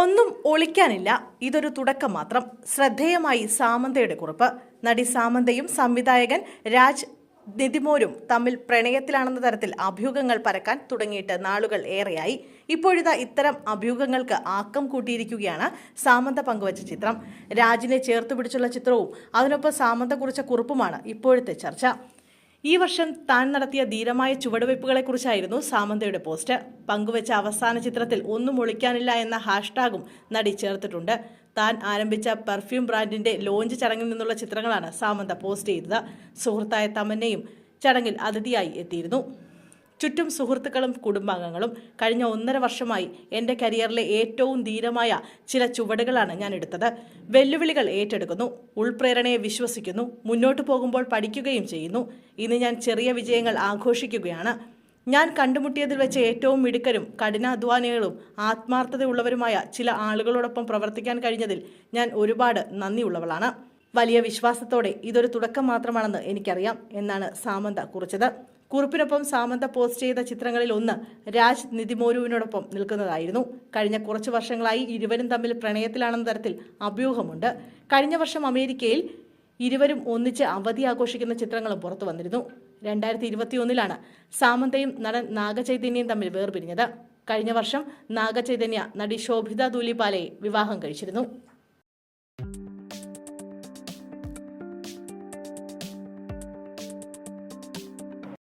ഒന്നും ഒളിക്കാനില്ല. ഇതൊരു തുടക്കം മാത്രം. ശ്രദ്ധേയമായി സാമന്തയുടെ കുറിപ്പ്. നടി സാമന്തയും സംവിധായകൻ രാജ് നിതിമോരും തമ്മിൽ പ്രണയത്തിലാണെന്ന തരത്തിൽ അഭ്യൂഹങ്ങൾ പരക്കാൻ തുടങ്ങിയിട്ട് നാളുകൾ ഏറെയായി. ഇപ്പോഴിതാ ഇത്തരം അഭ്യൂഹങ്ങൾക്ക് ആക്കം കൂട്ടിയിരിക്കുകയാണ് സാമന്ത പങ്കുവച്ച ചിത്രം. രാജിനെ ചേർത്ത് പിടിച്ചുള്ള ചിത്രവും അതിനൊപ്പം സാമന്ത കുറിച്ച കുറിപ്പുമാണ് ഇപ്പോഴത്തെ ചർച്ച. ഈ വർഷം താൻ നടത്തിയ ധീരമായ ചുവടുവയ്പ്പുകളെക്കുറിച്ചായിരുന്നു സാമന്തയുടെ പോസ്റ്റ്. പങ്കുവച്ച അവസാന ചിത്രത്തിൽ ഒന്നും ഒളിക്കാനില്ല എന്ന ഹാഷ്ടാഗും നടി ചേർത്തിട്ടുണ്ട്. താൻ ആരംഭിച്ച പെർഫ്യൂം ബ്രാൻഡിന്റെ ലോഞ്ച് ചടങ്ങിൽ നിന്നുള്ള ചിത്രങ്ങളാണ് സാമന്ത പോസ്റ്റ് ചെയ്തത്. സുഹൃത്തായ തമന്നയും ചടങ്ങിൽ അതിഥിയായി എത്തിയിരുന്നു. ചുറ്റും സുഹൃത്തുക്കളും കുടുംബാംഗങ്ങളും കഴിഞ്ഞ ഒന്നര വർഷമായി എന്റെ കരിയറിലെ ഏറ്റവും ധീരമായ ചില ചുവടുകളാണ് ഞാൻ എടുത്തത്. വെല്ലുവിളികൾ ഏറ്റെടുക്കുന്നു ഉൾപ്രേരണയെ വിശ്വസിക്കുന്നു മുന്നോട്ട് പോകുമ്പോൾ പഠിക്കുകയും ചെയ്യുന്നു. ഇന്ന് ഞാൻ ചെറിയ വിജയങ്ങൾ ആഘോഷിക്കുകയാണ്. ഞാൻ കണ്ടുമുട്ടിയതിൽ വെച്ച് ഏറ്റവും മിടുക്കരും കഠിനാധ്വാനികളും ആത്മാർത്ഥതയുള്ളവരുമായ ചില ആളുകളോടൊപ്പം പ്രവർത്തിക്കാൻ കഴിഞ്ഞതിൽ ഞാൻ ഒരുപാട് നന്ദിയുള്ളവളാണ്. വലിയ വിശ്വാസത്തോടെ ഇതൊരു തുടക്കം മാത്രമാണെന്ന് എനിക്കറിയാം എന്നാണ് സാമന്ത കുറിച്ചത്. കുറിപ്പിനൊപ്പം സാമന്ത പോസ്റ്റ് ചെയ്ത ചിത്രങ്ങളിൽ ഒന്ന് രാജ് നിതിമോരുവിനോടൊപ്പം നിൽക്കുന്നതായിരുന്നു. കഴിഞ്ഞ കുറച്ചു വർഷങ്ങളായി ഇരുവരും തമ്മിൽ പ്രണയത്തിലാണെന്ന തരത്തിൽ അഭ്യൂഹമുണ്ട്. കഴിഞ്ഞ വർഷം അമേരിക്കയിൽ ഇരുവരും ഒന്നിച്ച് അവധി ആഘോഷിക്കുന്ന ചിത്രങ്ങളും പുറത്തു വന്നിരുന്നു. രണ്ടായിരത്തി ഇരുപത്തിയൊന്നിലാണ് സാമന്തയും നടൻ നാഗചൈതന്യയും തമ്മിൽ വേർപിരിഞ്ഞത്. കഴിഞ്ഞ വർഷം നാഗചൈതന്യ നടി ശോഭിത ദൂലിപാലയെ വിവാഹം കഴിച്ചിരുന്നു.